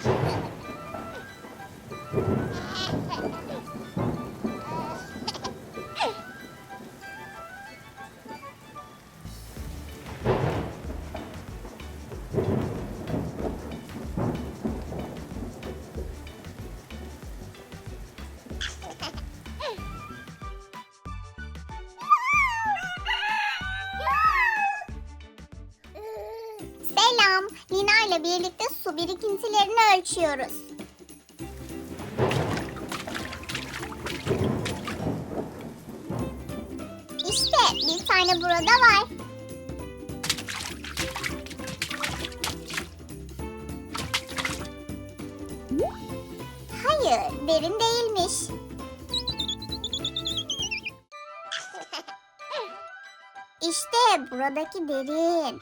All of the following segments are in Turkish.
そう。Selam. Lina ile birlikte su birikintilerini ölçüyoruz. İşte bir tane burada var. Hayır, derin değilmiş. İşte buradaki derin.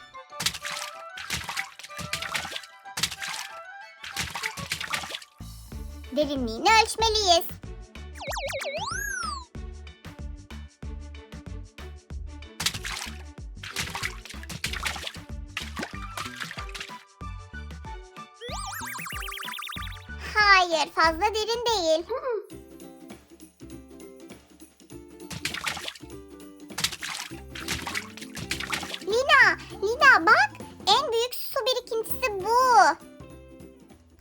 Derinliğini ölçmeliyiz. Hayır, fazla derin değil. Lina, Lina bak. En büyük su birikintisi bu.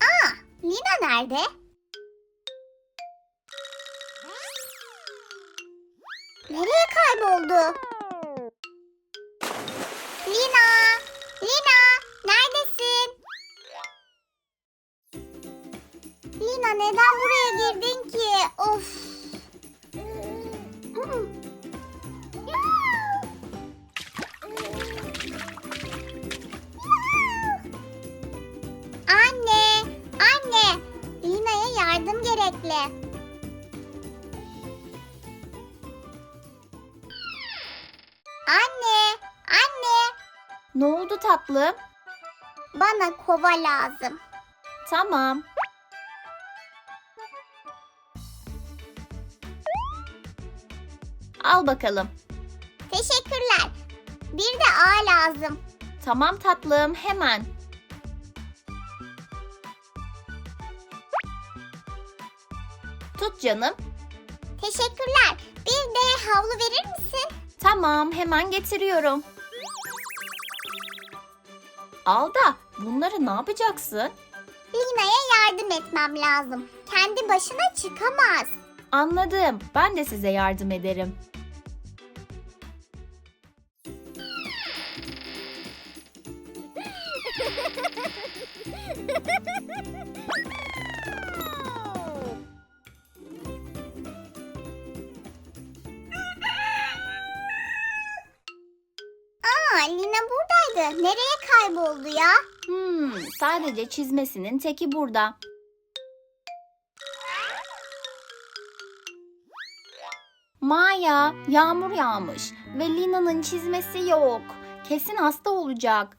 Aa, Lina nerede? Nereye kayboldu? Lina! Lina! Neredesin? Lina neden buraya girdin ki? Of! Anne! Anne! Lina'ya yardım gerekli. Ne oldu tatlım? Bana kova lazım. Tamam. Al bakalım. Teşekkürler. Bir de ağ lazım. Tamam tatlım, hemen. Tut canım. Teşekkürler. Bir de havlu verir misin? Tamam, hemen getiriyorum. Al da bunları ne yapacaksın? Lina'ya yardım etmem lazım. Kendi başına çıkamaz. Anladım. Ben de size yardım ederim. Aa, Lina buradaydı. Nereye kayboldu ya? Hmm, sadece çizmesinin teki burada. Maya, yağmur yağmış ve Lina'nın çizmesi yok. Kesin hasta olacak.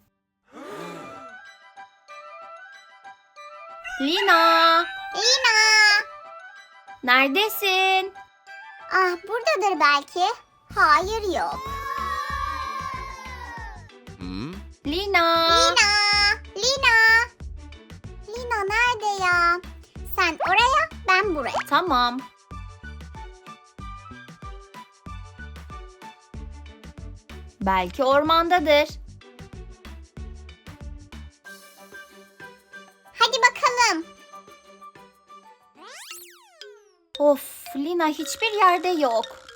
Lina, Lina! neredesin? Ah, buradadır belki. Hayır yok. Lina. Lina! Lina! Lina nerede ya? Sen oraya, ben buraya. Tamam. Belki ormandadır. Hadi bakalım. Of, Lina hiçbir yerde yok.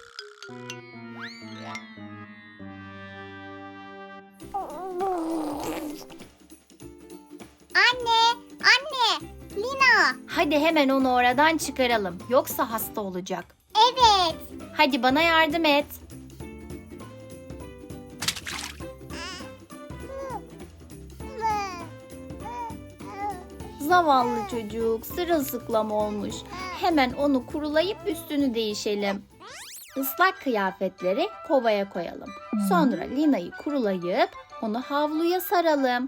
Anne, anne, Lina. Hadi hemen onu oradan çıkaralım. Yoksa hasta olacak. Evet. Hadi bana yardım et. Zavallı çocuk sırılsıklam olmuş. Hemen onu kurulayıp üstünü değişelim. Islak kıyafetleri kovaya koyalım. Sonra Lina'yı kurulayıp onu havluya saralım.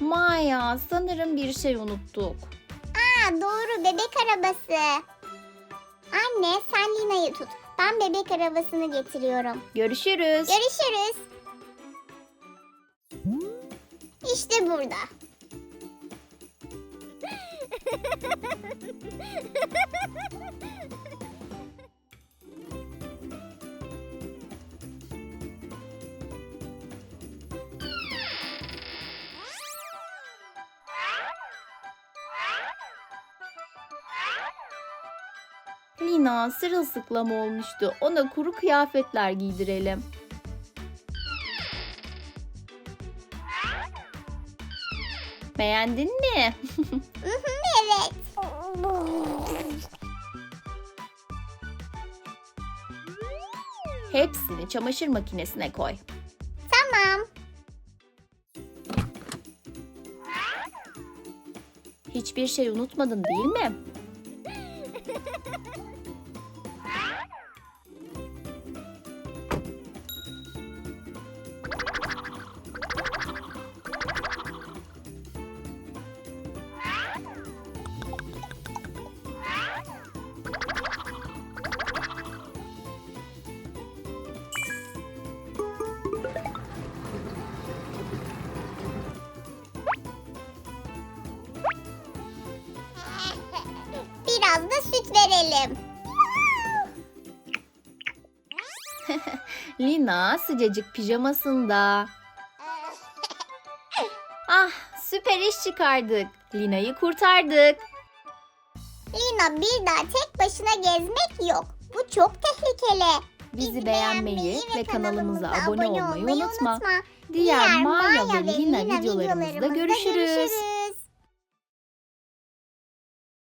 Maya sanırım bir şey unuttuk. Aa doğru bebek arabası. Anne sen Lina'yı tut. Ben bebek arabasını getiriyorum. Görüşürüz. Görüşürüz. İşte burada. Lina sırılsıklam olmuştu. Ona kuru kıyafetler giydirelim. Beğendin mi? Evet. Hepsini çamaşır makinesine koy. Tamam. Hiçbir şey unutmadın değil mi? Biraz da süt verelim. Lina sıcacık pijamasında. Ah süper iş çıkardık. Lina'yı kurtardık. Lina bir daha tek başına gezmek yok. Bu çok tehlikeli. Bizi beğenmeyi ve kanalımıza abone olmayı unutma. Diğer Maya ve Lina videolarımızda görüşürüz.